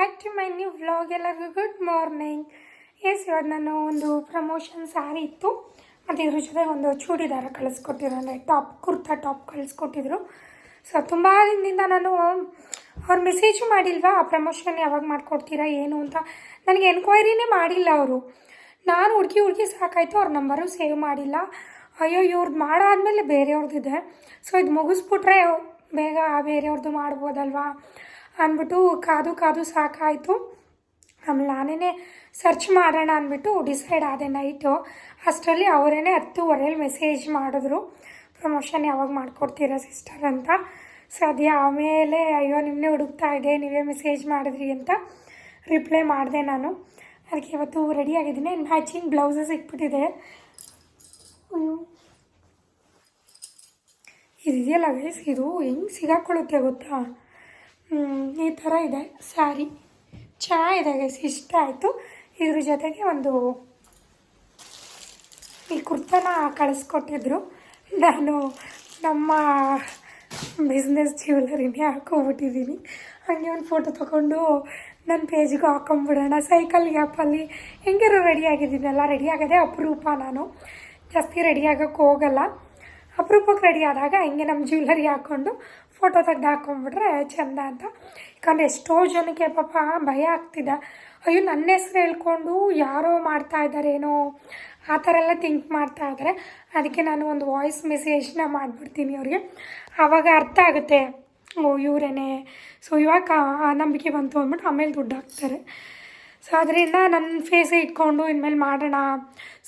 Back to my new vlog ಎಲ್ಲರಿಗೂ good morning yes ಇವಾಗ ನಾನು ಒಂದು ಪ್ರಮೋಷನ್ ಸ್ಯಾರಿ ಇತ್ತು. ಮತ್ತು ಇದ್ರ ಜೊತೆ ಒಂದು ಚೂಡಿದಾರ ಕಳಿಸ್ಕೊಟ್ಟಿದ್ರು, ಅಂದರೆ ಟಾಪ್ ಕುರ್ತಾ ಟಾಪ್ ಕಳಿಸ್ಕೊಟ್ಟಿದ್ರು. ಸೊ ತುಂಬ ದಿನದಿಂದ ನಾನು, ಅವ್ರು ಮೆಸೇಜು ಮಾಡಿಲ್ವಾ, ಆ ಪ್ರಮೋಷನ್ ಯಾವಾಗ ಮಾಡಿಕೊಡ್ತೀರಾ, ಏನು ಅಂತ? ನನಗೆ ಎನ್ಕ್ವೈರಿನೇ ಮಾಡಿಲ್ಲ ಅವರು. ನಾನು ಹುಡುಕಿ ಹುಡುಕಿ ಸಾಕಾಯಿತು, ಅವ್ರ ನಂಬರು ಸೇವ್ ಮಾಡಿಲ್ಲ. ಅಯ್ಯೋ ಇವ್ರದ್ದು ಬೇರೆಯವ್ರದ್ದು. ಇದೆ ಸೊ ಇದು ಮುಗಿಸ್ಬಿಟ್ರೆ ಬೇಗ ಬೇರೆಯವ್ರದ್ದು ಮಾಡ್ಬೋದಲ್ವಾ? ಅಂದ್ಬಿಟ್ಟು ಕಾದು ಕಾದು ಸಾಕಾಯಿತು. ಆಮೇಲೆ ನಾನೇ ಸರ್ಚ್ ಮಾಡೋಣ ಅಂದ್ಬಿಟ್ಟು ಡಿಸೈಡ್ ಆದೆ ನೈಟು ಅಷ್ಟರಲ್ಲಿ ಅವರೇ ಹತ್ತುವರೆಯಲ್ಲಿ ಮೆಸೇಜ್ ಮಾಡಿದ್ರು. ಪ್ರಮೋಷನ್ ಯಾವಾಗ ಮಾಡಿಕೊಡ್ತೀರಾ ಸಿಸ್ಟರ್ ಅಂತ. ಸದ್ಯ ಆಮೇಲೆ ಅಯ್ಯೋ ನಿಮ್ಮನ್ನೇ ಹುಡುಕ್ತಾ ಇದೆ ನೀವೇ ಮೆಸೇಜ್ ಮಾಡಿದ್ರಿ ಅಂತ ರಿಪ್ಲೈ ಮಾಡಿದೆ ನಾನು. ಅದಕ್ಕೆ ಇವತ್ತು ರೆಡಿಯಾಗಿದ್ದೀನಿ ಮ್ಯಾಚಿಂಗ್ ಬ್ಲೌಸಸ್ ಇಟ್ಬಿಟ್ಟಿದೆ ಇದೆಯಲ್ಲ ಗೈಸ್ ಇದು ಹೆಂಗೆ ಸಿಗಾಕೊಳ್ಳುತ್ತೆ ಗೊತ್ತಾ? ಈ ಥರ ಇದೆ. ಸ್ಯಾರಿ ಚೆನ್ನಾಗಿದೆ ಗೈಸ್ ಇಷ್ಟ ಆಯಿತು. ಇದ್ರ ಜೊತೆಗೆ ಒಂದು ಈ ಕುರ್ತಾನ ಕಳಿಸ್ಕೊಟ್ಟಿದ್ರು. ನಾನು ನಮ್ಮ ಬಿಸ್ನೆಸ್ ಜ್ಯುವೆಲರಿನೇ ಹಾಕ್ಕೊಂಬಿಟ್ಟಿದ್ದೀನಿ. ಹಾಗೆ ಒಂದು ಫೋಟೋ ತೊಗೊಂಡು ನನ್ನ ಪೇಜಿಗೂ ಹಾಕೊಂಬಿಡೋಣ. ಸೈಕಲ್ ಗ್ಯಾಪಲ್ಲಿ ಹೆಂಗಿರೋ ರೆಡಿ ಆಗಿದ್ದೀನಲ್ಲ ರೆಡಿ ಆಗೋದೇ ಅಪರೂಪ ನಾನು. ಜಾಸ್ತಿ ರೆಡಿ ಆಗೋಕ್ಕೆ ಹೋಗಲ್ಲ. ಅಪರೂಪಕ್ಕೆ ರೆಡಿ ಆದಾಗ ಹಿಂಗೆ ನಮ್ಮ ಜ್ಯುವೆಲರಿ ಹಾಕ್ಕೊಂಡು ಫೋಟೋ ತೆಗ್ದು ಹಾಕೊಂಡ್ಬಿಟ್ರೆ ಚೆಂದ ಅಂತ. ಯಾಕಂದರೆ ಎಷ್ಟೋ ಜನಕ್ಕೆ ಪಾಪ ಭಯ ಆಗ್ತಿದೆ. ಅಯ್ಯೋ, ನನ್ನ ಹೆಸ್ರು ಹೇಳ್ಕೊಂಡು ಯಾರೋ ಮಾಡ್ತಾ ಇದ್ದಾರೇನೋ ಆ ಥರ ಎಲ್ಲ ಥಿಂಕ್ ಮಾಡ್ತಾ ಇದ್ದಾರೆ. ಅದಕ್ಕೆ ನಾನು ಒಂದು ವಾಯ್ಸ್ ಮೆಸೇಜ್ನ ಮಾಡಿಬಿಡ್ತೀನಿ ಅವ್ರಿಗೆ. ಆವಾಗ ಅರ್ಥ ಆಗುತ್ತೆ. ಓ, ಇವರೇನೆ. ಸೊ ಇವಾಗ ಆ ನಂಬಿಕೆ ಬಂತು ಅಂದ್ಬಿಟ್ಟು ಆಮೇಲೆ ದುಡ್ಡು ಹಾಕ್ತಾರೆ. ಸೊ ಅದರಿಂದ ನನ್ನ ಫೇಸೇ ಇಟ್ಕೊಂಡು ಇನ್ಮೇಲೆ ಮಾಡೋಣ.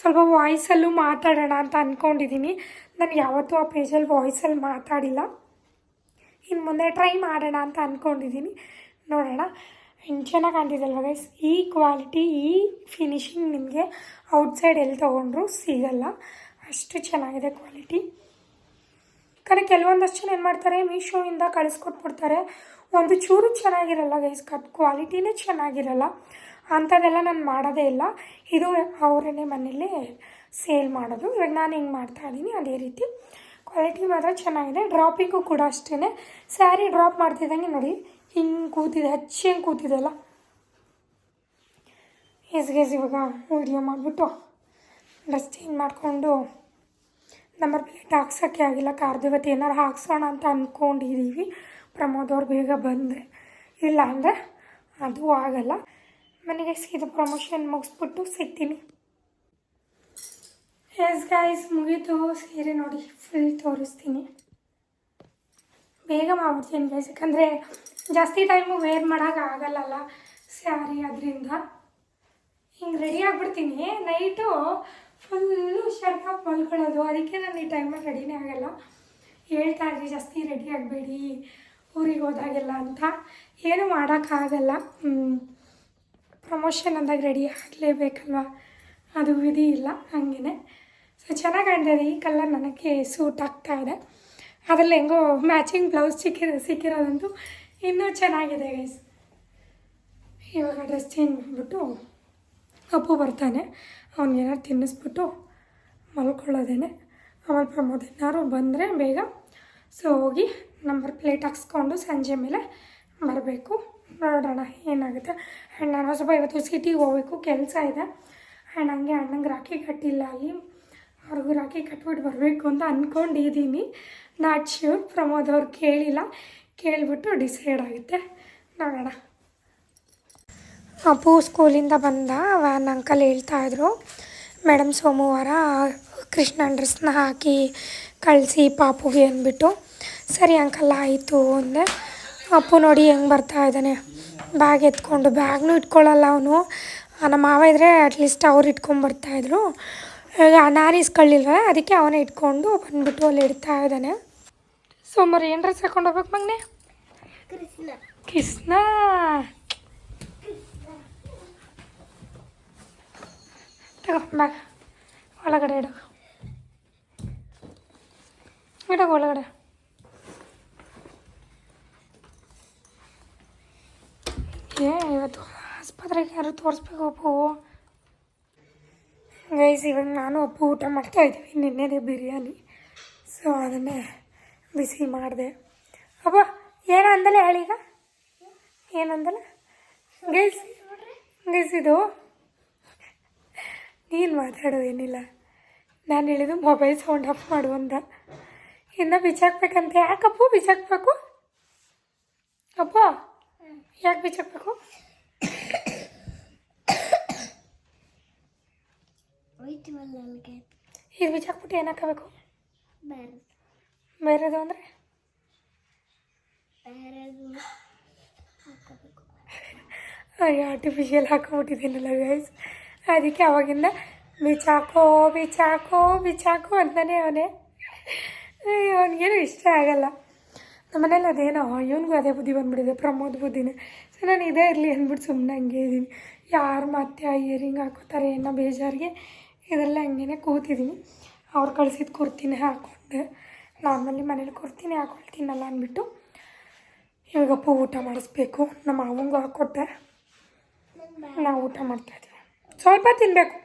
ಸ್ವಲ್ಪ ವಾಯ್ಸಲ್ಲೂ ಮಾತಾಡೋಣ ಅಂತ ಅಂದ್ಕೊಂಡಿದ್ದೀನಿ ನಾನು ಯಾವತ್ತೂ ಆ ಪೇಜಲ್ಲಿ ವಾಯ್ಸಲ್ಲಿ ಮಾತಾಡಿಲ್ಲ. ಇನ್ನು ಮುಂದೆ ಟ್ರೈ ಮಾಡೋಣ ಅಂತ ಅಂದ್ಕೊಂಡಿದ್ದೀನಿ ನೋಡೋಣ. ಹೆಂಗೆ ಚೆನ್ನಾಗಿ ಕಾಣ್ತಿದ್ದಲ್ವ ಗೈಸ್ ಈ ಕ್ವಾಲಿಟಿ ಈ ಫಿನಿಶಿಂಗ್ ನಿಮಗೆ ಔಟ್ಸೈಡ್ ಎಲ್ಲಿ ತೊಗೊಂಡ್ರು ಸಿಗಲ್ಲ. ಅಷ್ಟು ಚೆನ್ನಾಗಿದೆ ಕ್ವಾಲಿಟಿ ಕರೆ, ಕೆಲವೊಂದಷ್ಟು ಜನ ಏನು ಮಾಡ್ತಾರೆ? ಮೀಶೋಯಿಂದ ಕಳಿಸ್ಕೊಟ್ಬಿಡ್ತಾರೆ. ಒಂದು ಚೂರು ಚೆನ್ನಾಗಿರಲ್ಲ ಗೈಸ್ ಕಟ್ ಕ್ವಾಲಿಟಿನೇ ಚೆನ್ನಾಗಿರಲ್ಲ. ಅಂಥದ್ದೆಲ್ಲ ನಾನು ಮಾಡೋದೇ ಇಲ್ಲ. ಇದು ಅವರೇ ಮನೇಲಿ ಸೇಲ್ ಮಾಡೋದು. ಇವಾಗ ನಾನು ಹಿಂಗೆ ಮಾಡ್ತಾ ಇದ್ದೀನಿ ಅದೇ ರೀತಿ. ಕ್ವಾಲಿಟಿ ಮಾತ್ರ ಚೆನ್ನಾಗಿದೆ. ಡ್ರಾಪಿಂಗು ಕೂಡ ಅಷ್ಟೇ ಸ್ಯಾರಿ ಡ್ರಾಪ್ ಮಾಡ್ತಿದ್ದಂಗೆ ನೋಡಿ, ಹಿಂಗೆ ಕೂತಿದೆ, ಹಚ್ಚಿ ಹೆಂಗೆ ಕೂತಿದೆಲ್ಲ ಎಸ್ಗೆಸ್ ಇವಾಗ ವೀಡಿಯೋ ಮಾಡಿಬಿಟ್ಟು ಡ್ರೆಸ್ ಚೇಂಜ್ ಮಾಡಿಕೊಂಡು ನಂಬರ್ ಪ್ಲೇಟ್ ಹಾಕ್ಸೋಕ್ಕೆ ಆಗಿಲ್ಲ. ಕಾರ್ದಿವತ್ತು ಏನಾರು ಹಾಕ್ಸೋಣ ಅಂತ ಅಂದ್ಕೊಂಡಿದ್ದೀವಿ ಪ್ರಮೋದ್ ಅವ್ರು ಬೇಗ ಬಂದರೆ. ಇಲ್ಲ ಅಂದರೆ ಅದು ಆಗಲ್ಲ. ಮನೆಗೆ ಇದು ಪ್ರಮೋಷನ್ ಮುಗಿಸ್ಬಿಟ್ಟು ಸಿಗ್ತೀನಿ. ಎಸ್ ಗಾಯ್ಸ್ ಮುಗೀತು. ಸೀರೆ ನೋಡಿ ಫುಲ್ ತೋರಿಸ್ತೀನಿ. ಬೇಗ ಮಾಡ್ಬಿಡ್ತೀನಿ ಗೈಸ್ ಯಾಕಂದರೆ ಜಾಸ್ತಿ ಟೈಮು ವೇರ್ ಮಾಡೋಕ್ಕಾಗಲ್ಲಲ್ಲ ಸ್ಯಾರಿ ಅದರಿಂದ. ಹಿಂಗೆ ರೆಡಿ ಆಗಿಬಿಡ್ತೀನಿ. ನೈಟು ಫುಲ್ಲು ಶರ್ಟಾಗಿ ಮಲ್ಕೊಳ್ಳೋದು. ಅದಕ್ಕೆ ನಾನು ಈ ಟೈಮಲ್ಲಿ ರೆಡಿನೇ ಆಗಲ್ಲ. ಹೇಳ್ತಾ ಇದ್ರಿ ಜಾಸ್ತಿ ರೆಡಿ ಆಗಬೇಡಿ, ಊರಿಗೆ ಹೋದಾಗೆಲ್ಲ ಅಂತ. ಏನೂ ಮಾಡೋಕ್ಕಾಗಲ್ಲ ಪ್ರಮೋಷನ್ ಅಂದಾಗ ರೆಡಿ ಆಗಲೇಬೇಕಲ್ವ? ಅದು ವಿಧಿ ಇಲ್ಲ ಹಾಗೇ ಸೊ ಚೆನ್ನಾಗಿ ಕಾಣ್ತಿದೆ ಈ ಕಲರ್ ನನಗೆ ಸೂಟ್ ಆಗ್ತಾ ಇದೆ. ಅದರಲ್ಲಿ ಹೆಂಗೋ ಮ್ಯಾಚಿಂಗ್ ಬ್ಲೌಸ್ ಸಿಕ್ಕಿರೋ, ಸಿಕ್ಕಿರೋದಂತೂ ಇನ್ನೂ ಚೆನ್ನಾಗಿದೆ ಗೈಸ್ ಇವಾಗ ಡ್ರೆಸ್ ಚೇಂಜ್ ಮಾಡಿಬಿಟ್ಟು ಅಪ್ಪು ಬರ್ತಾನೆ. ಅವ್ನಿಗೇನಾರು ತಿನ್ನಿಸ್ಬಿಟ್ಟು ಮಲ್ಕೊಳ್ಳೋದೇನೆ. ಆಮೇಲೆ ಪ್ರಮೋದ್ ಏನಾದ್ರು ಬಂದರೆ ಬೇಗ ಸೊ, ಹೋಗಿ ನಂಬರ್ ಪ್ಲೇಟ್ ಹಾಕ್ಸ್ಕೊಂಡು ಸಂಜೆ ಮೇಲೆ ಬರಬೇಕು. ನೋಡೋಣ ಏನಾಗುತ್ತೆ. ಆ್ಯಂಡ್ ನಾನು ಸ್ವಲ್ಪ ಇವತ್ತು ಸಿಟಿಗೆ ಹೋಗ್ಬೇಕು. ಕೆಲಸ ಇದೆ. ಆ್ಯಂಡ್ ಹಂಗೆ ಅಣ್ಣಂಗೆ ರಾಖಿ ಕಟ್ಟಿಲ್ಲ ಅಲ್ಲಿ. ಅವ್ರಿಗೂ ರಾಖಿ ಕಟ್ಬಿಟ್ಟು ಬರಬೇಕು ಅಂತ ಅಂದ್ಕೊಂಡಿದ್ದೀನಿ ನಾಟ್ ಶ್ಯೂರ್ ಪ್ರಮೋದ್ ಅವ್ರು ಕೇಳಿಲ್ಲ. ಕೇಳಿಬಿಟ್ಟು ಡಿಸೈಡ್ ಆಗುತ್ತೆ. ನೋಡೋಣ. ಅಪ್ಪು ಸ್ಕೂಲಿಂದ ಬಂದ ವ್ಯಾನ್ ಅಂಕಲ್ ಹೇಳ್ತಾ ಇದ್ರು ಮೇಡಮ್ ಸೋಮವಾರ ಕೃಷ್ಣನ ಡ್ರೆಸ್ನ ಹಾಕಿ ಕಳಿಸಿ ಪಾಪುಗೆ ಅಂದ್ಬಿಟ್ಟು. ಸರಿ ಅಂಕಲ್ ಆಯಿತು, ಅಂದೆ. ಅಪ್ಪು ನೋಡಿ ಹೆಂಗೆ ಬರ್ತಾ ಇದ್ದಾನೆ. ಬ್ಯಾಗ್ ಎತ್ಕೊಂಡು, ಬ್ಯಾಗ್ನೂ ಇಟ್ಕೊಳ್ಳಲ್ಲ ಅವನು. ನಮ್ಮ ಮಾವ ಇದ್ದರೆ ಅಟ್ಲೀಸ್ಟ್ ಅವ್ರು ಇಟ್ಕೊಂಬರ್ತಾಯಿದ್ರು ನಾನು ಇಸ್ಕೊಳ್ಳಿಲ್ವ? ಅದಕ್ಕೆ ಅವನೇ ಇಟ್ಕೊಂಡು ಬಂದ್ಬಿಟ್ಟು ಅಲ್ಲಿ ಇಡ್ತಾ ಇದ್ದಾನೆ. ಸೋಮವಾರ ಏನು ಡ್ರೆಸ್ ಹಾಕೊಂಡು ಹೋಗ್ಬೇಕು ಮಗನೆ? ಕೃಷ್ಣ. ತಗೋ ಒಳಗಡೆ ಇಡು. ಇಡೋ, ಒಳಗಡೆ. ಏ, ಇವತ್ತು ಆಸ್ಪತ್ರೆಗೆ ಯಾರು ತೋರಿಸ್ಬೇಕು ಗೈಸ್ ಇವಾಗ ನಾನು ಅಪ್ಪು ಊಟ ಮಾಡ್ತಾ ಇದ್ದೀವಿ ನಿನ್ನೆದೇ ಬಿರಿಯಾನಿ. ಸೊ ಅದನ್ನೇ ಬಿಸಿ ಮಾಡಿದೆ. ಅಪ್ಪ, ಏನು ಅಂದಲೆ ಹೇಳೀಗ ಏನಂದಲ್ಲ ಗೈಸ್ ಗೈಸ್ ಇದು ನೀನು ಮಾತಾಡು, ಏನಿಲ್ಲ. ನಾನು ಹೇಳಿದ್ದು ಮೊಬೈಲ್ ಸೌಂಡ್ ಆಫ್ ಮಾಡು ಅಂತ. ಇನ್ನು ಬಿಚ್ಚಾಕ್ಬೇಕಂತೆ. ಯಾಕಪ್ಪು ಬಿಚ್ಚಾಕ್ಬೇಕು? ಅಪ್ಪ, ಯಾಕೆ ಬಿಚ್ಚಾಕ್ಬೇಕು? ಹೋಯ್ತೀವಲ್ಲ ಅಲ್ಲಿಗೆ ಇದು ಬಿಚ್ಚಾಕ್ಬಿಟ್ಟು ಏನು ಹಾಕಬೇಕು? ಬೇರೆ ಬೇರೆದು ಅಂದರೆ? ಬೇರೆದು ಹಾಕೋಬೇಕು ಆರ್ಟಿಫಿಷಿಯಲ್ ಹಾಕೊಂಬಿಟ್ಟಿದ್ದೀನಲ್ಲ ಗೈಸ್ ಅದಕ್ಕೆ ಅವಾಗಿಂದ ಬಿಚಾಕೋ ಬಿಚಾಕೋ ಬಿಚಾಕೋ ಅಂತಾನೆ ಅವನೇ. ಅವನಿಗೇನು ಇಷ್ಟ ಆಗಲ್ಲ. ನಮ್ಮನೇಲಿ ಅದೇನೋ ಇವನಿಗೂ ಅದೇ ಬುದ್ಧಿ ಬಂದ್ಬಿಟ್ಟಿದೆ ಪ್ರಮೋದ್ ಬುದ್ಧಿನೇ. ಸೊ ನಾನು ಇದೇ ಇರಲಿ ಅಂದ್ಬಿಟ್ಟು ಸುಮ್ಮನೆ ಹಂಗೆ ಇದ್ದೀನಿ. ಯಾರು ಮತ್ತೆ ಇಯರಿಂಗ್ ಹಾಕೋತಾರೆ ಏನೋ ಬೇಜಾರಿಗೆ ಇದೆಲ್ಲ ಹಂಗೇನೆ ಕೂತಿದ್ದೀನಿ ಅವ್ರು ಕಳ್ಸಿದ ಕುರ್ತಿನೇ ಹಾಕ್ಕೊಂಡೆ ನಾರ್ಮಲಿ ಮನೇಲಿ ಕುರ್ತಿನೇ ಹಾಕೊಳ್ತೀನಲ್ಲ ಅಂದ್ಬಿಟ್ಟು ಇವಾಗಪ್ಪ ಊಟ ಮಾಡಿಸ್ಬೇಕು. ನಮ್ಮ ಅವಂಗೂ ಹಾಕ್ಕೊಟ್ಟೆ ನಾವು ಊಟ ಮಾಡ್ತಾ ಇದ್ದೀವಿ ಸ್ವಲ್ಪ ತಿನ್ನಬೇಕು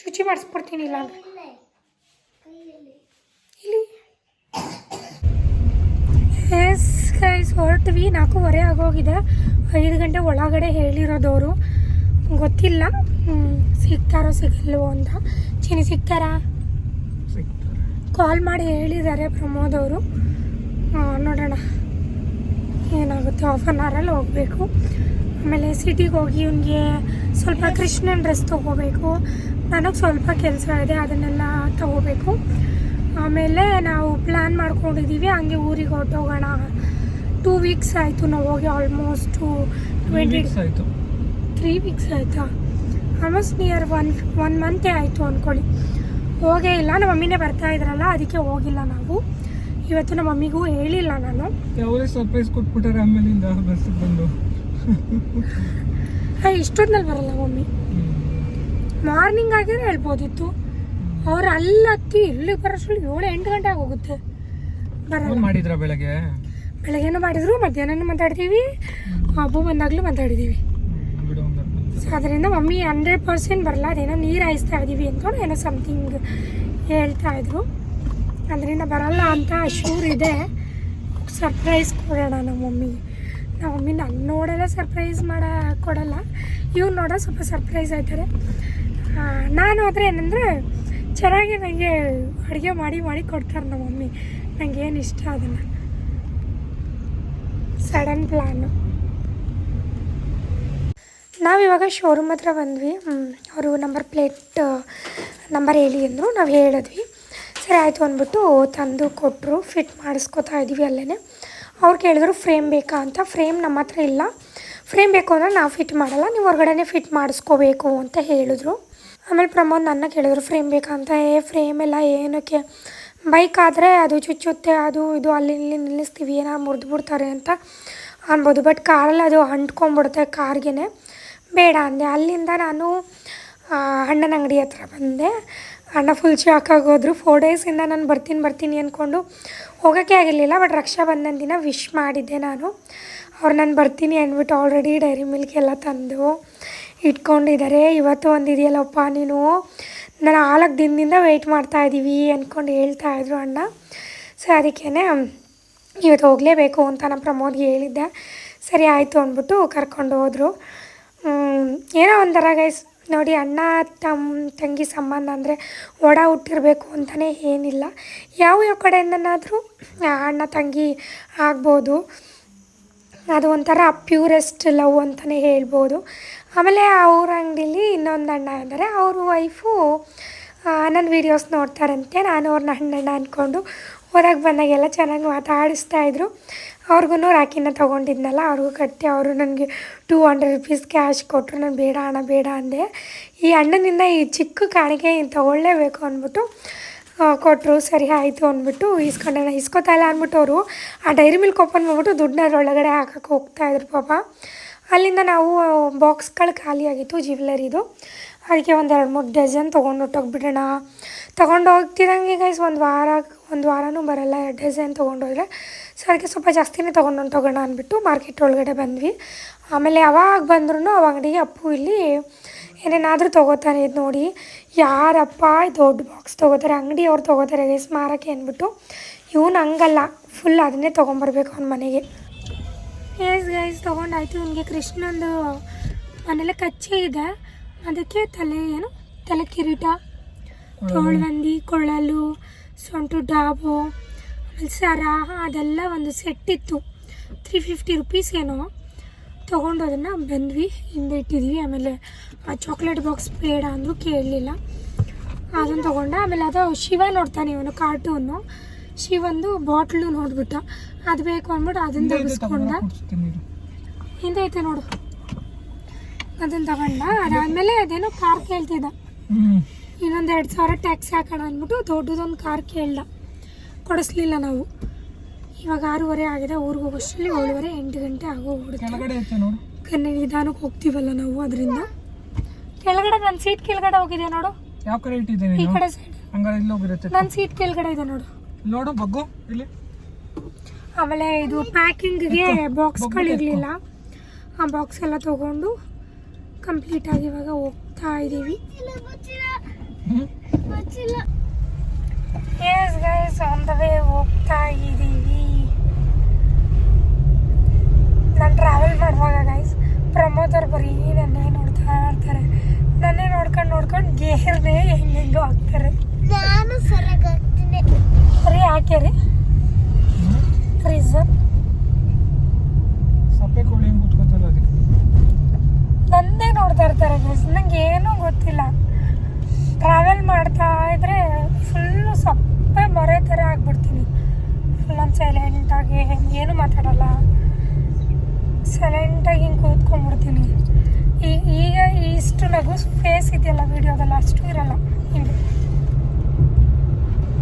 ಚುಚಿ ಮಾಡಿಸ್ಬಿಡ್ತೀನಿ ಇಲ್ಲ ಅಂದರೆ. ಇಲ್ಲಿ. ಎಸ್ ಗೈಸ್ ಹೊರಟ್ವಿ. ನಾಲ್ಕೂವರೆ ಆಗೋಗಿದೆ. ಐದು ಗಂಟೆ ಒಳಗಡೆ ಹೇಳಿರೋದವರು. ಗೊತ್ತಿಲ್ಲ. ಸಿಕ್ತಾರೋ ಸಿಗ್ತಾರೋ ಸಿಗಲ್ವೋ ಅಂತ. ಚಿನಿ ಸಿಗ್ತಾರಾ? ಕಾಲ್ ಮಾಡಿ ಹೇಳಿದ್ದಾರೆ ಪ್ರಮೋದ್ ಅವರು. ನೋಡೋಣ. ಏನಾಗುತ್ತೆ ಹಾಫ್ ಆನ್ ಅವರಲ್ಲಿ ಹೋಗಬೇಕು. ಆಮೇಲೆ ಸಿಟಿಗೆ ಹೋಗಿ ಇವನಿಗೆ ಸ್ವಲ್ಪ ಕೃಷ್ಣನ್ ಡ್ರೆಸ್ ತೊಗೋಬೇಕು. ನನಗೆ ಸ್ವಲ್ಪ ಕೆಲಸ ಇದೆ ಅದನ್ನೆಲ್ಲ ತಗೋಬೇಕು. ಆಮೇಲೆ ನಾವು ಪ್ಲ್ಯಾನ್ ಮಾಡ್ಕೊಂಡಿದ್ದೀವಿ ಹಂಗೆ ಊರಿಗೆ ಹೊರಟೋಗೋಣ. ಟೂ ವೀಕ್ಸ್ ಆಯಿತು ನಾವು ಹೋಗಿ ಆಲ್ಮೋಸ್ಟು ಟ್ವೆಂಟಿ ಆಯಿತು. ತ್ರೀ ವೀಕ್ಸ್ ಆಯಿತಾ? ಆಲ್ಮೋಸ್ಟ್ ನಿಯರ್ ಒನ್ ಒನ್ ಮಂತೇ ಆಯಿತು ಅಂದ್ಕೊಳ್ಳಿ ಹೋಗೇ ಇಲ್ಲ ನಮ್ಮ ಮಮ್ಮಿನೇ ಬರ್ತಾ ಇದ್ರಲ್ಲ ಅದಕ್ಕೆ ಹೋಗಿಲ್ಲ ನಾವು. ಇವತ್ತು ನಮ್ಮ ಮಮ್ಮಿಗೂ ಹೇಳಿಲ್ಲ ನಾನು. ಅವರೇ ಸರ್ಪ್ರೈಸ್ ಕೊಟ್ಬಿಟ್ಟಾರೆ ಆಮೇಲಿಂದ ಬಸ್ಸಿಗೆ ಬಂದು. ಹಾಂ ಇಷ್ಟೊತ್ತಿನಲ್ಲಿ ಬರಲ್ಲ ಮಮ್ಮಿ. ಮಾರ್ನಿಂಗ್ ಆಗಿದ್ರೆ ಹೇಳ್ಬೋದಿತ್ತು. ಅವ್ರು ಅಲ್ಲಿ ಹತ್ತಿ ಇಲ್ಲಿಗೆ ಬರೋಷ್ಟು ಏಳು ಎಂಟು ಗಂಟೆ ಆಗೋಗುತ್ತೆ. ಬರಲ್ಲ. ಮಾಡಿದ್ರ ಬೆಳಗ್ಗೆ? ಬೆಳಗ್ಗೆನೂ ಮಾಡಿದ್ರು ಮಧ್ಯಾಹ್ನನೂ ಮಾತಾಡ್ತೀವಿ. ಹಬ್ಬ ಬಂದಾಗಲೂ ಮಾತಾಡಿದ್ದೀವಿ. ಅದರಿಂದ ಮಮ್ಮಿ ಹಂಡ್ರೆಡ್ ಪರ್ಸೆಂಟ್ ಬರಲ್ಲ ಅದೇನೋ ನೀರು ಹಾಯಿಸ್ತಾ ಇದ್ದೀವಿ ಅಂತ ಏನೋ ಸಮಥಿಂಗ್ ಹೇಳ್ತಾ ಇದ್ರು. ಅದರಿಂದ ಬರಲ್ಲ ಅಂತ ಶೂರ್ ಇದೆ. ಸರ್ಪ್ರೈಸ್ ಕೊಡೋಣ ನಮ್ಮ ಮಮ್ಮಿಗೆ ನಮ್ಮ ಮಮ್ಮಿ ನನ್ನ ನೋಡಲ್ಲ ಸರ್ಪ್ರೈಸ್ ಮಾಡ, ಕೊಡಲ್ಲ. ಇವ್ರು ನೋಡೋ ಸ್ವಲ್ಪ ಸರ್ಪ್ರೈಸ್ ಆಯ್ತಾರೆ. ನಾನು ಆದರೆ ಏನಂದರೆ ಚೆನ್ನಾಗಿ ನನಗೆ ಅಡುಗೆ ಮಾಡಿ ಮಾಡಿ ಕೊಡ್ತಾರೆ ನಮ್ಮ ಮಮ್ಮಿ. ನನಗೇನು ಇಷ್ಟ ಅದನ್ನು. ಸಡನ್ ಪ್ಲ್ಯಾನು ನಾವಿವಾಗ ಶೋರೂಮ್ ಹತ್ರ ಬಂದ್ವಿ. ಅವರು ನಂಬರ್ ಪ್ಲೇಟ್ ನಂಬರ್ ಹೇಳಿ ಅಂದರು. ನಾವು ಹೇಳಿದ್ವಿ. ಸರಿ, ಆಯಿತು ಅಂದ್ಬಿಟ್ಟು ತಂದು ಕೊಟ್ಟರು ಫಿಟ್ ಮಾಡಿಸ್ಕೊತಾ ಇದ್ದೀವಿ ಅಲ್ಲೇ ಅವ್ರು ಕೇಳಿದ್ರು ಫ್ರೇಮ್ ಬೇಕಾ? ಅಂತ. ಫ್ರೇಮ್ ನಮ್ಮ ಹತ್ರ ಇಲ್ಲ. ಫ್ರೇಮ್ ಬೇಕು ಅಂದರೆ ನಾವು ಫಿಟ್ ಮಾಡಲ್ಲ. ನೀವು ಹೊರಗಡೆನೇ ಫಿಟ್ ಮಾಡಿಸ್ಕೋಬೇಕು, ಅಂತ ಹೇಳಿದ್ರು. ಆಮೇಲೆ ಪ್ರಮೋದ್ ನನ್ನ ಕೇಳಿದ್ರು ಫ್ರೇಮ್ ಬೇಕಾ? ಅಂತ. ಏ ಫ್ರೇಮ್ ಎಲ್ಲ ಏನಕ್ಕೆ? ಬೈಕ್ ಆದರೆ ಅದು ಚುಚ್ಚುತ್ತೆ, ಅದು ಇದು ಅಲ್ಲಿ ಇಲ್ಲಿ ನಿಲ್ಲಿಸ್ತೀವಿ, ಏನಾರು ಮುರಿದ್ಬಿಡ್ತಾರೆ ಅಂತ ಅನ್ಬೋದು. ಬಟ್ ಕಾರಲ್ಲಿ ಅದು ಅಂಟ್ಕೊಂಬಿಡುತ್ತೆ ಕಾರ್ಗೆ ಬೇಡ ಅಂದೆ. ಅಲ್ಲಿಂದ ನಾನು ಅಣ್ಣನ ಅಂಗಡಿ ಹತ್ರ ಬಂದೆ. ಅಣ್ಣ ಫುಲ್ ಶಾಕ್ ಆಗೋದ್ರು. ಫೋರ್ ಡೇಸಿಂದ ನಾನು ಬರ್ತೀನಿ ಬರ್ತೀನಿ ಅಂದ್ಕೊಂಡು ಹೋಗೋಕ್ಕೆ ಆಗಿರಲಿಲ್ಲ ಬಟ್ ರಕ್ಷಾ ಬಂಧನ ದಿನ ವಿಶ್ ಮಾಡಿದ್ದೆ ನಾನು. ಅವ್ರು ನಾನು ಬರ್ತೀನಿ ಅಂದ್ಬಿಟ್ಟು ಆಲ್ರೆಡಿ ಡೈರಿ ಮಿಲ್ಕ್ ಎಲ್ಲ ತಂದು ಇಟ್ಕೊಂಡಿದ್ದಾರೆ ಇವತ್ತು ಒಂದಿದೆಯಲ್ಲಪ್ಪ ನೀನು? ನಾನು ನಾಲ್ಕು ದಿನದಿಂದ ವೆಯ್ಟ್ ಮಾಡ್ತಾ ಇದ್ದೀವಿ ಅಂದ್ಕೊಂಡು ಹೇಳ್ತಾ ಇದ್ರು ಅಣ್ಣ. ಸೊ ಅದಕ್ಕೇ ಇವತ್ತು ಹೋಗಲೇಬೇಕು ಅಂತ ನಮ್ಮ ಪ್ರಮೋದ್ಗೆ ಹೇಳಿದ್ದೆ. ಸರಿ, ಆಯಿತು ಅಂದ್ಬಿಟ್ಟು ಕರ್ಕೊಂಡು ಹೋದರು. ಏನೋ ಒಂಥರ ಗೈಸ್ ನೋಡಿ ಅಣ್ಣ ತಮ್ಮ ತಂಗಿ ಸಂಬಂಧ ಅಂದರೆ ಒಡ ಹುಟ್ಟಿರಬೇಕು ಅಂತಲೇ ಏನಿಲ್ಲ. ಯಾವ ಯಾವ ಕಡೆಯಿಂದನಾದರೂ ಅಣ್ಣ, ತಂಗಿ ಆಗ್ಬೋದು. ಅದು ಒಂಥರ ಪ್ಯೂರೆಸ್ಟ್ ಲವ್ ಅಂತಲೇ ಹೇಳ್ಬೋದು. ಆಮೇಲೆ ಅವ್ರ ಅಂಗಡೀಲಿ ಇನ್ನೊಂದು ಅಣ್ಣ ಅಂದರೆ ಅವ್ರ ವೈಫು ನನ್ನ ವೀಡಿಯೋಸ್ ನೋಡ್ತಾರಂತೆ. ನಾನು ಅವ್ರನ್ನ ಅಣ್ಣಣ್ಣ ಅಂದ್ಕೊಂಡು ಹೊರಗೆ ಬಂದಾಗೆಲ್ಲ ಚೆನ್ನಾಗಿ ಮಾತಾಡಿಸ್ತಾ ಇದ್ರು. ಅವ್ರಿಗೂ ರಾಖಿನ ತೊಗೊಂಡಿದ್ನಲ್ಲ, ಅವ್ರಿಗೂ ಕಟ್ಟಿ, ಅವರು ನನಗೆ ಟೂ ಹಂಡ್ರೆಡ್ ರುಪೀಸ್ ಕ್ಯಾಶ್ ಕೊಟ್ಟರು ನಾನು ಬೇಡ ಅಣ್ಣ, ಬೇಡ ಅಂದೆ. ಈ ಅಣ್ಣನಿಂದ ಈ ಚಿಕ್ಕ ಕಾಣಿಕೆ ತೊಗೊಳ್ಳೇಬೇಕು ಅಂದ್ಬಿಟ್ಟು ಕೊಟ್ಟರು ಸರಿ, ಆಯಿತು ಅಂದ್ಬಿಟ್ಟು ಇಸ್ಕೊಂಡೆ ಇಸ್ಕೊತಾ ಇಲ್ಲ ಅಂದ್ಬಿಟ್ಟು ಅವರು ಆ ಡೈರಿ ಮಿಲ್ಕ್ ಓಪನ್ ಮಾಡಿಬಿಟ್ಟು ದುಡ್ಡನ್ನ ಅದರೊಳಗಡೆ ಹಾಕಕ್ಕೆ ಹೋಗ್ತಾಯಿದ್ರು ಪಾಪ. ಅಲ್ಲಿಂದ ನಾವು ಬಾಕ್ಸ್ಗಳು ಖಾಲಿಯಾಗಿತ್ತು ಜ್ಯುವೆಲರಿದು ಅದಕ್ಕೆ ಒಂದು ಎರಡು ಮೂರು ಡಜನ್ ತೊಗೊಂಡು ಹೊಟ್ಟೋಗ್ಬಿಡೋಣ ತೊಗೊಂಡು ಹೋಗ್ತಿದ್ದಂಗೆ ಗೈಸ್ ಒಂದು ವಾರ, ಒಂದು ವಾರನೂ ಬರಲ್ಲ, ಎರಡು ಡಜನ್ ತೊಗೊಂಡೋದ್ರೆ ಸೊ ಅದಕ್ಕೆ ಸ್ವಲ್ಪ ಜಾಸ್ತಿನೇ ತೊಗೊಂಡು ಹೊಂಟೋಗೋಣ ಅಂದ್ಬಿಟ್ಟು ಮಾರ್ಕೆಟ್ ಒಳಗಡೆ ಬಂದ್ವಿ. ಆಮೇಲೆ ಯಾವಾಗ ಬಂದ್ರೂ ಅವ ಅಂಗಡಿಗೆ ಅಪ್ಪು ಇಲ್ಲಿ ಏನೇನಾದರೂ ತೊಗೋತಾನೆ ಇದು ನೋಡಿ. ಯಾರಪ್ಪ ದೊಡ್ಡ ಬಾಕ್ಸ್ ತೊಗೋತಾರೆ, ಅಂಗಡಿ ಅವ್ರು ತೊಗೋತಾರೆ ಗೈಸ್ ಮಾರಕ್ಕೆ ಅಂದ್ಬಿಟ್ಟು ಇವನು ಹಂಗಲ್ಲ ಫುಲ್ ಅದನ್ನೇ ತೊಗೊಂಬರ್ಬೇಕು ಅವ್ನ ಮನೆಗೆ. ಏಸ್ ಗೈಸ್ ತೊಗೊಂಡಾಯ್ತು. ನನಗೆ ಕೃಷ್ಣಂದು ಮನೇಲೆ ಕಚ್ಚೆ ಇದೆ. ಅದಕ್ಕೆ ತಲೆ ಏನು, ತಲೆ ಕಿರೀಟ, ತೋಳ್ಬಂದಿ ಕೊಳ್ಳಲು ಸೊಂಟು ಡಾಬು ಆಮೇಲೆ ಸರ ಅದೆಲ್ಲ ಒಂದು ಸೆಟ್ ಇತ್ತು. ತ್ರೀ ಫಿಫ್ಟಿ ರುಪೀಸ್ ಏನೋ. ತೊಗೊಂಡು ಅದನ್ನು ಬಂದ್ವಿ ಹಿಂದೆ ಇಟ್ಟಿದ್ವಿ. ಆಮೇಲೆ ಆ ಚಾಕ್ಲೇಟ್ ಬಾಕ್ಸ್ ಬೇಡ ಅಂದರೂ ಕೇಳಲಿಲ್ಲ. ಅದನ್ನು ತೊಗೊಂಡ ಆಮೇಲೆ ಅದು ಶಿವ ನೋಡ್ತಾನೆ ಇವನು ಕಾರ್ಟೂನು ಶಿವಂದು ಬಾಟ್ಲು ನೋಡ್ಬಿಟ್ಟ. ಅದು ಬೇಕು ಅಂದ್ಬಿಟ್ಟು ಅದನ್ನು ತೆಗೆಸ್ಕೊಂಡ. ಹಿಂದೆ ಐತೆ ನೋಡು. ಅದನ್ನು ತಗೊಂಡ ಅದಾದಮೇಲೆ ಅದೇನೋ ಕಾರ್ ಕೇಳ್ತಿದ್ದ. ಇನ್ನೊಂದು ಎರಡು ಸಾವಿರ ಟ್ಯಾಕ್ಸ್ ಹಾಕೋಣ ಅಂದ್ಬಿಟ್ಟು ದೊಡ್ಡದೊಂದು ಕಾರ್ ಕೇಳ್ದ. ಕೊಡಿಸ್ಲಿಲ್ಲ ನಾವು. ಇವಾಗ ಆರೂವರೆ ಆಗಿದೆ ಊರಿಗೆ ಹೋಗೋಷ್ಟರಲ್ಲಿ ಏಳುವರೆ ಎಂಟು ಗಂಟೆ ನೋಡು. ಕನ್ನೆ ನಿಧಾನಕ್ಕೆ ಹೋಗ್ತೀವಲ್ಲ ನಾವು ಅದರಿಂದ. ಕೆಳಗಡೆ ನನ್ನ ಸೀಟ್ ಕೆಳಗಡೆ ಹೋಗಿದೆ ನೋಡು? ಯಾವ ಕಡೆ ಇಟ್ಟಿದ್ದೆ ಈ ಕಡೆ ಸೈಡ್. ಹಂಗಾರೆ ಇಲ್ಲಿ ಹೋಗಿರುತ್ತೆ. ನನ್ನ ಸೀಟ್ ಕೆಳಗಡೆ ಇದೆ ನೋಡು. ನೋಡು ಬಗ್ಗು ಇಲ್ಲಿ. ಆಮೇಲೆ ಇದು ಪ್ಯಾಕಿಂಗ್ಗೆ ಬಾಕ್ಸ್ಗಳಿರಲಿಲ್ಲ ಆ ಬಾಕ್ಸ್ ಎಲ್ಲ ತೊಗೊಂಡು ಕಂಪ್ಲೀಟಾಗಿ ಇವಾಗ ಹೋಗ್ತಾ ಇದ್ದೀವಿ ಇಲ್ಲ ಗೊತ್ತಿಲ್ಲ ಹ್ಮ್ ಗೊತ್ತಿಲ್ಲ yes guys on the way ಹೋಗ್ತಾ ಇದ್ದೀವಿ ನಾನು ಟ್ರಾವೆಲ್ ಮಾಡುವಾಗ ಗೈಸ್ ಪ್ರಮೋದವ್ರು ಬರೀ ನನ್ನೇ ನೋಡ್ತಾ ಇರ್ತಾರೆ. ನನ್ನೇ ನೋಡ್ಕೊಂಡು ನೋಡ್ಕೊಂಡು ಗೇರ್ನೇ ಹೆಂಗೆಂಗೋ ಆಗ್ತಾರೆ ನಾನು ಸರಗಾಗ್ತೀನಿ ಸರಿ ಯಾಕೆ ರೀ? ರೀಸನ್ ಸಪ್ಪೆ ಕೋಳಿ ಹೆಂಗೆ ಕೂತ್ಕೋತಲ್ಲ ಅದಕ್ಕೆ. ನನ್ನೇ ನೋಡ್ತಾ ಇರ್ತಾರೆ ಗೈಸ್ ನಂಗೆ ಏನೂ ಗೊತ್ತಿಲ್ಲ. ಟ್ರಾವೆಲ್ ಮಾಡ್ತಾ ಇದ್ರೆ ಸಪ್ಪೆ ಮೊರೆ ಥರ ಆಗ್ಬಿಡ್ತೀನಿ. ಫುಲ್ಲೊಂದು ಸೈಲೆಂಟಾಗಿ ಏನು ಮಾತಾಡಲ್ಲ. ಸೈಲೆಂಟಾಗಿ ಹಿಂಗೆ ಕೂತ್ಕೊಂಡ್ಬಿಡ್ತೀನಿ. ಈ, ಈಗ ಇಷ್ಟು ನಗು ಫೇಸ್ ಇದೆಯಲ್ಲ ವೀಡಿಯೋದಲ್ಲ ಅಷ್ಟು ಇರಲ್ಲ. ಹಿಂಗೆ.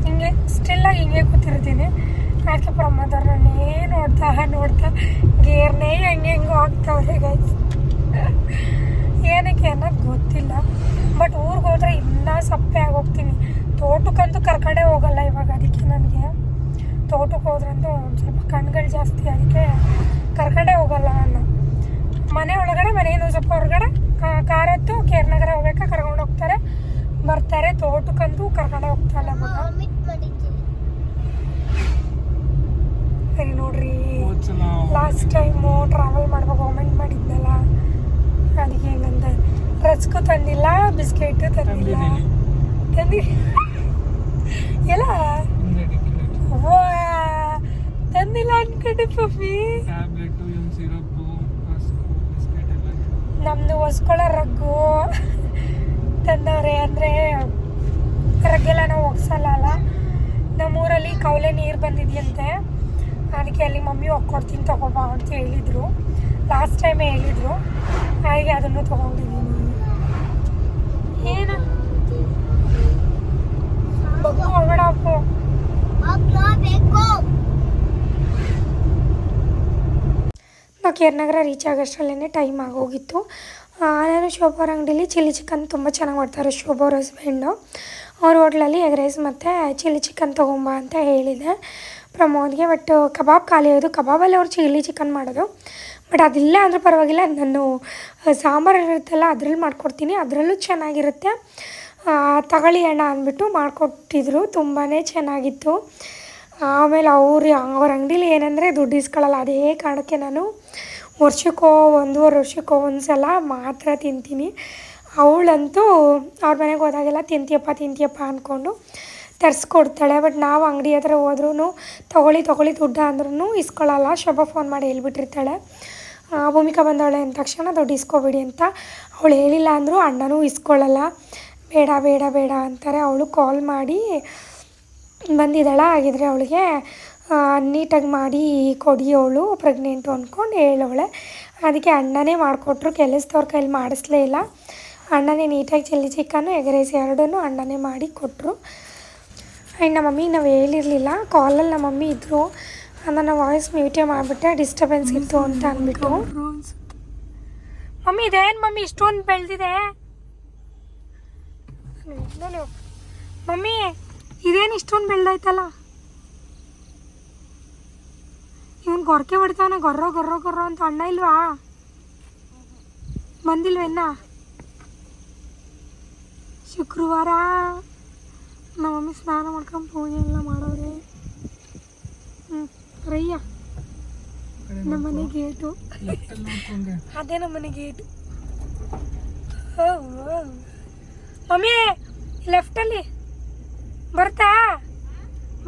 ಹಿಂಗೆ ಸ್ಟಿಲ್ಲಾಗಿ ಹಿಂಗೆ ಕೂತಿರ್ತೀನಿ. ಅದಕ್ಕೆ ಪ್ರಮೋದವ್ರನ್ನೇ ನೋಡ್ತಾ ನೋಡ್ತಾ, ಗೇರ್ನೇ ಹೆಂಗೆ ಹೆಂಗೆ ಆಗ್ತಾವ್ರೆ ಗೈಸ್ ಏನಕ್ಕೆ ಅನ್ನೋದು ಗೊತ್ತಿಲ್ಲ. ಬಟ್ ಊರಿಗೆ ಹೋದ್ರೆ ಇನ್ನೂ ಸಪ್ಪೆ ಆಗೋಗ್ತೀನಿ. ತೋಟಕ್ಕಂತೂ ಕರ್ಕೊಂಡೇ ಹೋಗಲ್ಲ ಇವಾಗ ಅದಕ್ಕೆ ನನಗೆ ತೋಟಕ್ಕೆ ಹೋದ್ರಂತೂ ಒಂದು ಸ್ವಲ್ಪ ಕಣ್ಗಳು ಜಾಸ್ತಿ ಅದಕ್ಕೆ ಕರ್ಕೊಂಡೇ ಹೋಗಲ್ಲ ನಾನು. ಮನೆ ಒಳಗಡೆ ಮನೆಯಿಂದ ಸ್ವಲ್ಪ ಹೊರಗಡೆ ಕಾರ್ ಹತ್ತು ಕೇರ್ನಗರ ಹೋಗ್ಬೇಕಾ ಕರ್ಕೊಂಡು ಹೋಗ್ತಾರೆ. ಬರ್ತಾರೆ ತೋಟಕ್ಕಂತೂ ಕರ್ಕೊಂಡೇ ಮಾಡಿದ್ದೀನಿ. ಸರಿ ನೋಡ್ರಿ. ಲಾಸ್ಟ್ ಟೈಮು ಟ್ರಾವೆಲ್ ಮಾಡುವಾಗ ಕಾಮೆಂಟ್ ಮಾಡಿದ್ನಲ್ಲ ಅದಕ್ಕೆ ಹೆಂಗಂತ ರಸ್ಕು ತಂದಿಲ್ಲ ಬಿಸ್ಕೆಟ್ ತಂದಿಲ್ಲ. ತಂದಿ ಎಲ್ಲ? ತಂದಿಲ್ಲ ಅನ್ಕೊಂಡೆ ಪಪ್ಪಿ. ನಮ್ದು ಹೊಸ್ಕೊಳ್ಳೋ ರಗ್ಗು. ತಂದವ್ರೆ ಅಂದರೆ ರಗ್ಗೆಲ್ಲ ನಾವು ಒಗ್ಸಲ್ಲ ಅಲ್ಲ? ನಮ್ಮೂರಲ್ಲಿ ಕವಲೆ ನೀರು ಬಂದಿದ್ಯಂತೆ. ಅದಕ್ಕೆ ಅಲ್ಲಿ ಮಮ್ಮಿ ಒಕ್ಕೊಡ್ತೀನಿ ತಗೋಬಾ ಅಂತ ಹೇಳಿದರು. ಲಾಸ್ಟ್ ಟೈಮೇ ಹೇಳಿದ್ರು. ಹಾಗೆ ಅದನ್ನು ತೊಗೊಂಡಿದ್ದೀನಿ. ಏನು ಬಗ್ಗು ಒಳಗಡೆ ಹಾಕು ಬೇಕು ನಾವು ಕೇರ್ನಗರ ರೀಚ್ ಆಗೋಷ್ಟರಲ್ಲೇ ಟೈಮ್ ಆಗೋಗಿತ್ತು. ನಾನು ಶೋಭಾ ಅವ್ರ ಅಂಗಡೀಲಿ ಚಿಲ್ಲಿ ಚಿಕನ್ ತುಂಬ ಚೆನ್ನಾಗಿ ಮಾಡ್ತಾರೆ ಶೋಭಾ ಅವ್ರ ಹಸ್ಬೆಂಡು ಅವ್ರ ಹೋಟ್ಲಲ್ಲಿ ಎಗ್ ರೈಸ್ ಮತ್ತು ಚಿಲ್ಲಿ ಚಿಕನ್ ತೊಗೊಂಬ ಅಂತ ಹೇಳಿದೆ. ಪ್ರಮೋದ್ಗೆ ಬಟ್ ಕಬಾಬ್ ಖಾಲಿ ಆಯಿತು. ಕಬಾಬಲ್ಲಿ ಅವ್ರು ಚಿಲ್ಲಿ ಚಿಕನ್ ಮಾಡೋದು. ಬಟ್ ಅದಿಲ್ಲ ಅಂದರೂ ಪರವಾಗಿಲ್ಲ. ನಾನು, ಸಾಂಬಾರು ಇರುತ್ತಲ್ಲ, ಅದರಲ್ಲಿ ಮಾಡ್ಕೊಡ್ತೀನಿ. ಅದರಲ್ಲೂ ಚೆನ್ನಾಗಿರುತ್ತೆ. ತಗೊಳ್ಳಿ ಅಣ್ಣ ಅಂದ್ಬಿಟ್ಟು ಮಾಡಿಕೊಟ್ಟಿದ್ರು. ತುಂಬಾ ಚೆನ್ನಾಗಿತ್ತು. ಆಮೇಲೆ ಅವ್ರು ಅವ್ರ ಅಂಗಡೀಲಿ ಏನಂದರೆ ದುಡ್ಡು ಇಸ್ಕೊಳ್ಳಲ್ಲ ಅದೇ ಕಾರಣಕ್ಕೆ ನಾನು ವರ್ಷಕ್ಕೋ ಒಂದೂವರೆ ವರ್ಷಕ್ಕೋ ಒಂದು ಸಲ ಮಾತ್ರ ತಿಂತೀನಿ. ಅವಳಂತೂ ಅವ್ರ ಮನೆಗೆ ಹೋದಾಗೆಲ್ಲ ತಿಂತೀಯಪ್ಪ ತಿಂತೀಯಪ್ಪ ಅಂದ್ಕೊಂಡು ತರಿಸ್ಕೊಡ್ತಾಳೆ. ಬಟ್ ನಾವು ಅಂಗಡಿ ಹತ್ರ ಹೋದ್ರೂ ತೊಗೊಳ್ಳಿ ತೊಗೊಳ್ಳಿ ದುಡ್ಡು ಅಂದ್ರೂ ಇಸ್ಕೊಳ್ಳಲ್ಲ ಶೋಭಾ ಫೋನ್ ಮಾಡಿ ಹೇಳ್ಬಿಟ್ಟಿರ್ತಾಳೆ. ಭೂಮಿಕಾ ಬಂದವಳೆ ಅಂದ ತಕ್ಷಣ ದುಡ್ಡು ಇಸ್ಕೊಬೇಡಿ ಅಂತ ಅವಳು ಹೇಳಿಲ್ಲ ಅಂದರೂ ಅಣ್ಣನೂ ಇಸ್ಕೊಳ್ಳಲ್ಲ ಬೇಡ ಬೇಡ ಬೇಡ ಅಂತಾರೆ. ಅವಳು ಕಾಲ್ ಮಾಡಿ ಬಂದಿದ್ದಾಳ. ಆಗಿದ್ರೆ ಅವಳಿಗೆ ನೀಟಾಗಿ ಮಾಡಿ ಕೊಡಿ ಅವಳು ಪ್ರೆಗ್ನೆಂಟು ಅಂದ್ಕೊಂಡು ಹೇಳವಳೆ. ಅದಕ್ಕೆ ಅಣ್ಣನೇ ಮಾಡಿಕೊಟ್ರು. ಕೆಲಸದವ್ರ ಕೈಲಿ ಮಾಡಿಸ್ಲೇ ಇಲ್ಲ. ಅಣ್ಣನೇ ನೀಟಾಗಿ ಚಿಲ್ಲಿ ಚಿಕನ್ನು ಎಗ್ ರೈಸ್ ಎರಡೂ ಅಣ್ಣನೇ ಮಾಡಿ ಕೊಟ್ಟರು ಆ್ಯಂಡ್ ನಮ್ಮ ಮಮ್ಮಿ ನಾವು ಹೇಳಿರಲಿಲ್ಲ. ಕಾಲಲ್ಲಿ ನಮ್ಮ ಮಮ್ಮಿ ಇದ್ದರು ಅದನ್ನು ವಾಯ್ಸ್ ಮ್ಯೂಟೇ ಮಾಡಿಬಿಟ್ಟೆ. ಡಿಸ್ಟರ್ಬೆನ್ಸ್ ಇತ್ತು ಅಂತ ಅಂದ್ಬಿಟ್ಟು. ಮಮ್ಮಿ ಇದೇನು ಮಮ್ಮಿ? ಇಷ್ಟೊಂದು ಬೆಳೆದಿದೆ. ಮಮ್ಮಿ ಇದೇನು ಇಷ್ಟೊಂದು ಬೆಳ್ದೈತಲ್ಲ ಇವನು ಗೊರಕೆ ಹೊಡಿತಾವನ ಗೊರ್ರೋ ಗೊರ್ರೋ ಗೊರ್ರೋ ಅಂತ ಅಣ್ಣ ಇಲ್ವಾ? ಬಂದಿಲ್ವ ಇನ್ನ? ಶುಕ್ರವಾರ. ನಮ್ಮ ಮಮ್ಮಿ ಸ್ನಾನ ಮಾಡ್ಕೊಂಡು ಪೂಜೆ ಎಲ್ಲ ಮಾಡೋರೆ. ಹ್ಞೂ ರಯ್ಯ. ನಮ್ಮ ಮನೆ ಗೇಟು. ಅದೇ ನಮ್ಮ ಮನೆ ಗೇಟು. ಮಮ್ಮಿ ಲೆಫ್ಟಲ್ಲಿ ಬರ್ತಾ?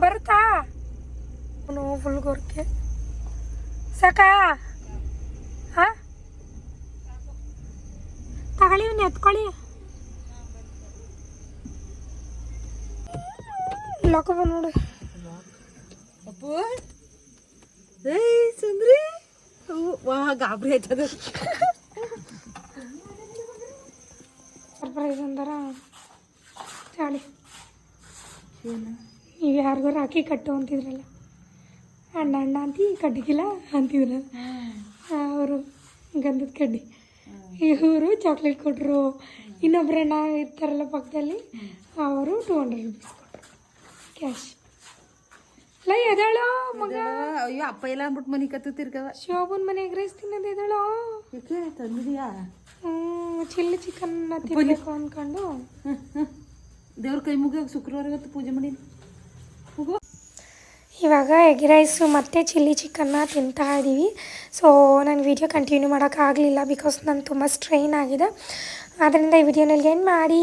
ಬರ್ತಾ? ಅವನು ಫುಲ್ ಗೋರ್ಕೆ ಸಾಕಾ? ಹಾಂ ತಗೊಳ್ಳಿ ಇವ್ನ ಎತ್ಕೊಳ್ಳಿ. ಲಾಕ ನೋಡಿ. ಅಪ್ಪು. ಏಯ್, ಸುಂದ್ರಿ. ವಾ, ಗಾಬರಿ ಆಯ್ತದ. ಸರ್ಪ್ರೈಸ್ ಅಂದಾರ ಚಾಳಿ ನೀವು ಯಾರಿಗೂ ರಾಖಿ ಕಟ್ಟು ಅಂತಿದ್ರಲ್ಲ ಅಣ್ಣ ಅಣ್ಣ ಅಂತ ಕಡ್ಡಿಗಿಲ್ಲ ಅಂತಿದ್ರು. ಅವರು ಗಂಧದ ಕಡ್ಡಿ. ಇವರು ಚಾಕ್ಲೇಟ್ ಕೊಟ್ಟರು ಇನ್ನೊಬ್ರು ಅಣ್ಣ ಇರ್ತಾರಲ್ಲ ಪಕ್ಕದಲ್ಲಿ ಅವರು ಟೂ ಹಂಡ್ರೆಡ್ ರುಪೀಸ್ ಕೊಟ್ಟರು ಕ್ಯಾಶ್ ಲೈ ಎದಳೋ ಮಗ? ಅಯ್ಯೋ ಅಪ್ಪ ಎಲ್ಲ ಅಂದ್ಬಿಟ್ಟು ಮನೆ ಕತ್ತು ತಿರ್ಗವ ಶೋಭನ್ ಮನೆ ರೈಸ್ ತಿನ್ನೋದು ಎದಳೋ? ಯಾಕೆ ತಂದಿದ್ಯಾ? ಹ್ಞೂ ಚಿಲ್ಲಿ ಚಿಕನ್ ತಿನ್ನಬೇಕು ಅಂದ್ಕೊಂಡು ದೇವ್ರ ಕೈ ಮುಗಿಯ ಶುಕ್ರವಾರ ಇವತ್ತು ಪೂಜೆ ಮಾಡೀನಿ ಇವಾಗ ಎಗ್ ರೈಸು ಮತ್ತು ಚಿಲ್ಲಿ ಚಿಕನ್ನ ತಿಂತಾ ಇದ್ದೀವಿ ಸೊ ನಾನು ವಿಡಿಯೋ ಕಂಟಿನ್ಯೂ ಮಾಡೋಕ್ಕಾಗಲಿಲ್ಲ ಬಿಕಾಸ್ ನಾನು ತುಂಬ ಸ್ಟ್ರೈನ್ ಆಗಿದೆ. ಆದ್ದರಿಂದ ಈ ವಿಡಿಯೋನಲ್ಲಿ ಏನು ಮಾಡಿ.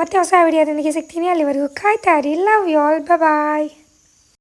ಮತ್ತೆ ಹೊಸ ವಿಡಿಯೋದೊಂದಿಗೆ ಸಿಗ್ತೀನಿ. ಅಲ್ಲಿವರೆಗೂ ಕಾಯ್ತಾ ಇರಿ. Love you all bye